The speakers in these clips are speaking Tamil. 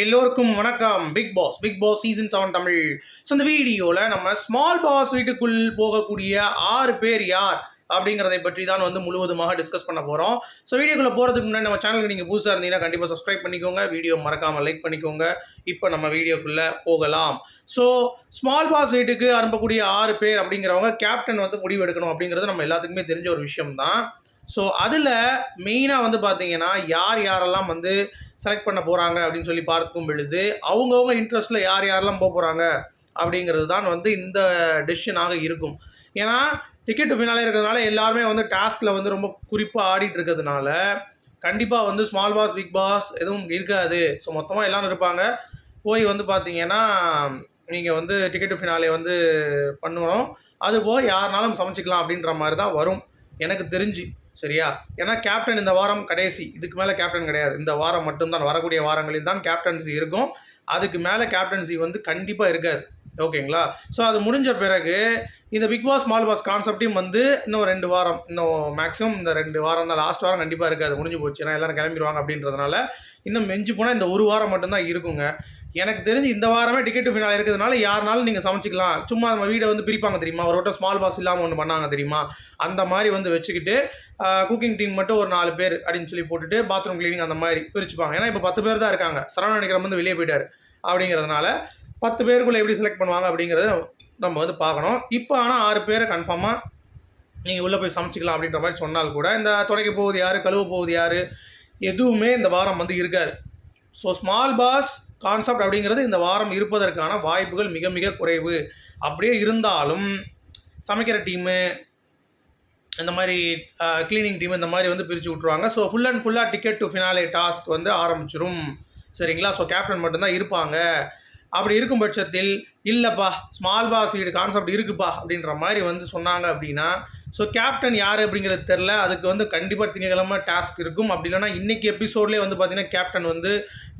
எல்லோருக்கும் வணக்கம். Big boss big boss season seven Tamil. So இந்த வீடியோவில் நம்ம ஸ்மால் பாஸ் வீட்டுக்குள் போகக்கூடிய ஆறு பேர் யார் அப்படிங்கிறதை பற்றி தான் வந்து முழுவதுமாக டிஸ்கஸ் பண்ண போகிறோம் ஸோ வீடியோக்குள்ளே போகிறதுக்கு முன்னாடி நம்ம சேனலுக்கு நீங்கள் புதுசாக இருந்தீங்கன்னா கண்டிப்பாக சப்ஸ்கிரைப் பண்ணிக்கோங்க. வீடியோ மறக்காமல் லைக் பண்ணிக்கோங்க. இப்போ நம்ம வீடியோக்குள்ளே போகலாம். ஸோ ஸ்மால் பாஸ் வீட்டுக்கு அனுப்பக்கூடிய ஆறு பேர் அப்படிங்கிறவங்க கேப்டன் வந்து முடிவு எடுக்கணும் அப்படிங்கிறது நம்ம எல்லாத்துக்குமே தெரிஞ்ச ஒரு விஷயம் தான் ஸோ அதில் மெயினாக வந்து பார்த்தீங்கன்னா யார் யாரெல்லாம் வந்து செலக்ட் பண்ண போகிறாங்க அப்படின்னு சொல்லி பார்க்கும் பொழுது அவங்கவுங்க இன்ட்ரெஸ்ட்டில் யார் யாரெல்லாம் போக போகிறாங்க அப்படிங்கிறது தான் வந்து இந்த டெசிஷனாக இருக்கும். ஏன்னா டிக்கெட் ஃபினாலே இருக்கிறதுனால எல்லாருமே வந்து டாஸ்கில் வந்து ரொம்ப குறிப்பாக ஆடிட்டு இருக்கிறதுனால கண்டிப்பாக வந்து ஸ்மால் பாஸ் பிக் பாஸ் எதுவும் இருக்காது. ஸோ மொத்தமாக எல்லாரும் இருப்பாங்க. போய் வந்து பார்த்தீங்கன்னா நீங்கள் வந்து டிக்கெட் ஃபினாலே வந்து பண்ணுவோம் அது போக யாருனாலும் சமைச்சிக்கலாம் அப்படின்ற மாதிரி தான் வரும். எனக்கு தெரிஞ்சு. சரியா? ஏன்னா கேப்டன் இந்த வாரம் கடைசி. இதுக்கு மேலே கேப்டன் கிடையாது. இந்த வாரம் மட்டும்தான். வரக்கூடிய வாரங்களில் தான் கேப்டன்சி இருக்கும். அதுக்கு மேலே கேப்டன்சி வந்து கண்டிப்பாக இருக்காது. ஓகேங்களா? ஸோ அது முடிஞ்ச பிறகு இந்த பிக் பாஸ் ஸ்மால் பாஸ் கான்செப்டையும் வந்து இன்னும் ரெண்டு வாரம் இன்னும் மேக்ஸிமம் இந்த ரெண்டு வாரம் தான் லாஸ்ட் வாரம் கண்டிப்பாக இருக்குது அது முடிஞ்சு போச்சு ஏன்னா எல்லாரும் கிளம்பிடுவாங்க அப்படின்றதுனால இன்னும் மெஞ்சு போனால் இந்த ஒரு வாரம் மட்டும்தான் இருக்குங்க. எனக்கு தெரிஞ்சு இந்த வாரமே டிக்கெட் ஃபினால் இருக்கிறதுனால யாருனாலும் நீங்கள் சமைச்சிக்கலாம். சும்மா நம்ம வீடை வந்து பிரிப்பாங்க தெரியுமா? ஒரு வட்டம் ஸ்மால் பாஸ் இல்லாமல் ஒன்று பண்ணாங்க தெரியுமா? அந்த மாதிரி வந்து வச்சுக்கிட்டு குக்கிங் டீம் மட்டும் ஒரு நாலு பேர் அப்படின்னு சொல்லி போட்டுட்டு பாத்ரூம் க்ளீனிங் அந்த மாதிரி பிரிச்சுப்பாங்க. ஏன்னா இப்போ பத்து பேர் தான் இருக்காங்க. சரவணன் நினைக்கிற வந்து வெளியே போயிட்டார் அப்படிங்கிறதுனால பத்து பேருக்குள்ளே எப்படி செலக்ட் பண்ணுவாங்க அப்படிங்கிறத நம்ம வந்து பார்க்கணும். இப்போ ஆனால் ஆறு பேரை கன்ஃபார்மாக நீங்கள் உள்ளே போய் சமைச்சிக்கலாம் அப்படின்ற மாதிரி சொன்னால் கூட இந்த துடைக்க போகுது யார் கழுவ போகுது யார் எதுவுமே இந்த வாரம் வந்து இருக்காது. ஸோ ஸ்மால் பாஸ் கான்செப்ட் அப்படிங்கிறது இந்த வாரம் இருப்பதற்கான வாய்ப்புகள் மிக மிக குறைவு. அப்படியே இருந்தாலும் சமைக்கிற டீமு இந்த மாதிரி க்ளீனிங் டீம் இந்த மாதிரி வந்து பிரித்து விட்ருவாங்க ஸோ ஃபுல் அண்ட் ஃபுல்லாக டிக்கெட் டு ஃபினாலே டாஸ்க் வந்து ஆரம்பிச்சிரும். சரிங்களா? ஸோ கேப்டன் மட்டும்தான் இருப்பாங்க. அப்படி இருக்கும் பட்சத்தில் இல்லைப்பா ஸ்மால் பாஸ் வீடு கான்செப்ட் இருக்குப்பா அப்படின்ற மாதிரி வந்து சொன்னாங்க அப்படின்னா ஸோ கேப்டன் யார் அப்படிங்கிறது தெரில அதுக்கு வந்து கண்டிப்பாக திங்கக்கிழமை டாஸ்க் இருக்கும். அப்படி இல்லைன்னா இன்றைக்கி எபிசோட்லேயே வந்து பார்த்தீங்கன்னா கேப்டன் வந்து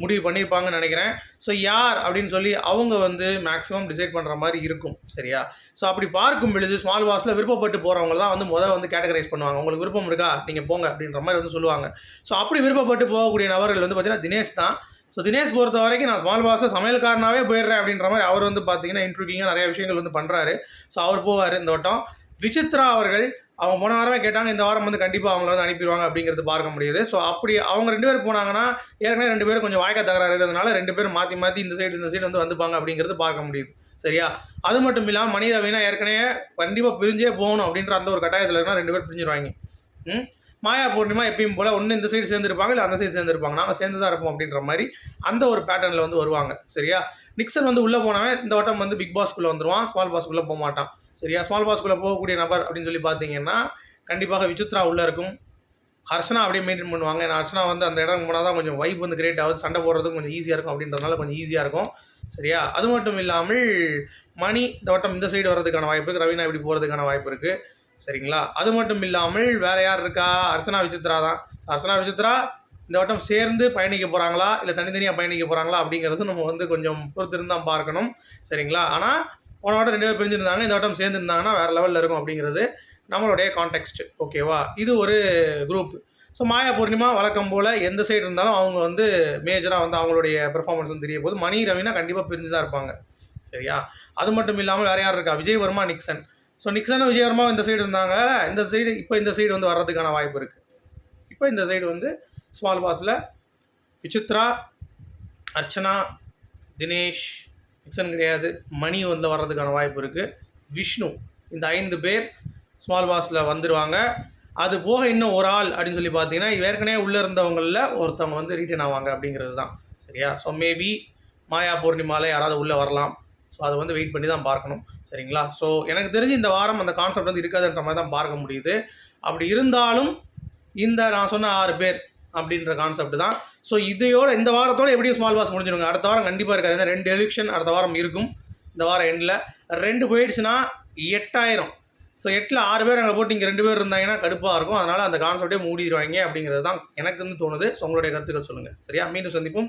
முடிவு பண்ணியிருப்பாங்கன்னு நினைக்கிறேன். ஸோ யார் அப்படின்னு சொல்லி அவங்க வந்து மேக்ஸிமம் டிசைட் பண்ணுற மாதிரி இருக்கும். சரியா? ஸோ அப்படி பார்க்கும் பொழுது ஸ்மால் பாஸில் விருப்பப்பட்டு போகிறவங்க தான் வந்து முதல் வந்து கேட்டகரைஸ் பண்ணுவாங்க. உங்களுக்கு விருப்பம் இருக்கா? நீங்கள் போங்க அப்படின்ற மாதிரி வந்து சொல்லுவாங்க. ஸோ அப்படி விருப்பப்பட்டு போகக்கூடிய நபர்கள் வந்து பார்த்தீங்கன்னா தினேஷ் தான். ஸோ தினேஷ் பொறுத்த வரைக்கும் நான் ஸ்மால் பாஸை சமையல்காரனாகவே போயிடுறேன் அப்படின்ற மாதிரி அவர் வந்து பார்த்தீங்கன்னா இன்ட்ரூக்கிங்காக நிறைய விஷயங்கள் வந்து பண்ணுறாரு ஸோ அவர் போவார் இந்த வட்டம். விசித்ரா அவர்கள் அவங்க போன வாரமே கேட்டாங்க இந்த வாரம் வந்து கண்டிப்பாக அவங்கள வந்து அனுப்பிடுவாங்க அப்படிங்கிறது பார்க்க முடியுது. ஸோ அப்படி அவங்க ரெண்டு பேர் போனாங்கன்னா ஏற்கனவே ரெண்டு பேரும் கொஞ்சம் வாய்க்கா தகராறு இருக்கிறதுனால ரெண்டு பேரும் மாற்றி மாற்றி இந்த சைடு இந்த சைடு வந்து வந்துப்பாங்க அப்படிங்கிறது பார்க்க முடியுது. சரியா? அது மட்டும் இல்லாமல் மனித அப்படின்னா ஏற்கனவே கண்டிப்பாக பிரிஞ்சே போகணும் அப்படின்ற அந்த ஒரு கட்டாயத்தில் இருந்தால் ரெண்டு பேர் பிரிஞ்சிருவாங்க. ம்? மாயா பூர்ணிமா எப்பயும் போல் ஒன்று இந்த சைடு சேர்ந்துருப்பாங்க இல்லை அந்த சைடு சேர்ந்துருப்பாங்க. நாங்கள் சேர்ந்து தான் இருப்போம் அப்படின்ற மாதிரி அந்த ஒரு பேட்டர்னில் வந்து வருவாங்க. சரியா? நிக்சன் வந்து உள்ளே போனவன் இந்த வட்டம் வந்து பிக் பாஸ்க்குள்ளே வந்துடுவான் ஸ்மால் பாஸ்க்குள்ளே போக மாட்டான். சரியா? ஸ்மால் பாஸ்க்குள்ளே போகக்கூடிய நபர் அப்படின்னு சொல்லி பார்த்தீங்கன்னா கண்டிப்பாக விசித்ரா உள்ளே இருக்கும். ஹர்ஷனா அப்படியே மெயின்டைன் பண்ணுவாங்க. ஏன்னா ஹர்ஷனா வந்து அந்த இடம் போனால் தான் கொஞ்சம் வைப் வந்து கிரியேட் ஆகுது. சண்டை போடுறதுக்கு கொஞ்சம் ஈஸியாக இருக்கும் அப்படின்றதுனால கொஞ்சம் ஈஸியாக இருக்கும். சரியா? அது மட்டும் இல்லாமல் மணி இந்த வட்டம் இந்த சைடு வர்றதுக்கான வாய்ப்பு இருக்குது ரவீனா இப்படி போகிறதுக்கான வாய்ப்பு இருக்குது சரிங்களா? அது மட்டும் இல்லாமல் வேறு யார் இருக்கா? அர்ச்சனா விசித்ரா தான். அர்ச்சனா விசித்ரா இந்த வட்டம் சேர்ந்து பயணிக்க போகிறாங்களா இல்லை தனித்தனியாக பயணிக்க போகிறாங்களா அப்படிங்கிறது நம்ம வந்து கொஞ்சம் பொறுத்திருந்தான் பார்க்கணும். சரிங்களா? ஆனால் போன வட்டம் ரெண்டு பேர் பிரிஞ்சிருந்தாங்க. இந்த வட்டம் சேர்ந்துருந்தாங்கன்னா வேறு லெவலில் இருக்கும் அப்படிங்கிறது நம்மளுடைய கான்டெக்ட் ஓகேவா இது ஒரு குரூப் ஸோ மாயா பூர்ணிமா வழக்கம் போல் எந்த சைடு இருந்தாலும் அவங்க வந்து மேஜராக வந்து அவங்களுடைய பெர்ஃபார்மன்ஸ் வந்து தெரிய போது மணி ரவினா கண்டிப்பாக பிரிஞ்சு தான் இருப்பாங்க. சரியா? அது மட்டும் இல்லாமல் வேறு யார் இருக்கா? விஜய் வர்மா நிக்சன். ஸோ நிக்சனும் விஜயகரமாக இந்த சைடு இருந்தாங்க. இந்த சைடு இப்போ இந்த சைடு வந்து வர்றதுக்கான வாய்ப்பு இருக்குது இப்போ இந்த சைடு வந்து ஸ்மால் பாஸில் விசித்ரா அர்ச்சனா தினேஷ் நிக்சன் கிடையாது. மணி வந்து வர்றதுக்கான வாய்ப்பு இருக்குது விஷ்ணு இந்த ஐந்து பேர் ஸ்மால் பாஸில் வந்துடுவாங்க அது போக இன்னும் ஒரு ஆள் அப்படின்னு சொல்லி பார்த்தீங்கன்னா ஏற்கனவே உள்ளே இருந்தவங்களில் ஒருத்தவங்க வந்து ரீட்டைன் ஆவாங்க அப்படிங்கிறது தான் சரியா? ஸோ மேபி மாயா பூர்ணிமாவில் யாராவது உள்ளே வரலாம். ஸோ அதை வந்து வெயிட் பண்ணி தான் பார்க்கணும். சரிங்களா? ஸோ எனக்கு தெரிஞ்சு இந்த வாரம் அந்த கான்செப்ட் வந்து இருக்காதுன்ற மாதிரி தான் பார்க்க முடியுது. அப்படி இருந்தாலும் இந்த நான் சொன்ன ஆறு பேர் அப்படின்ற கான்செப்ட் தான். ஸோ இதையோட இந்த வாரத்தோட எப்படியும் ஸ்மால் பாஸ் முடிஞ்சிடுங்க. அடுத்த வாரம் கண்டிப்பாக இருக்காது. ஏன்னா ரெண்டு எலெக்ஷன் அடுத்த வாரம் இருக்கும். இந்த வாரம் எண்டில் ரெண்டு போயிடுச்சுன்னா எட்டாயிரம். ஸோ எட்டில் ஆறு பேர் அங்கே போட்டு இங்கே ரெண்டு பேர் இருந்தாங்கன்னா கடுப்பாக இருக்கும். அதனால் அந்த கான்செப்டே மூடிடுவாங்க அப்படிங்கிறது தான் எனக்கு வந்து தோணுது. ஸோ உங்களுடைய கருத்துக்கள் சொல்லுங்கள் சரியா? மீண்டும் சந்திப்போம்.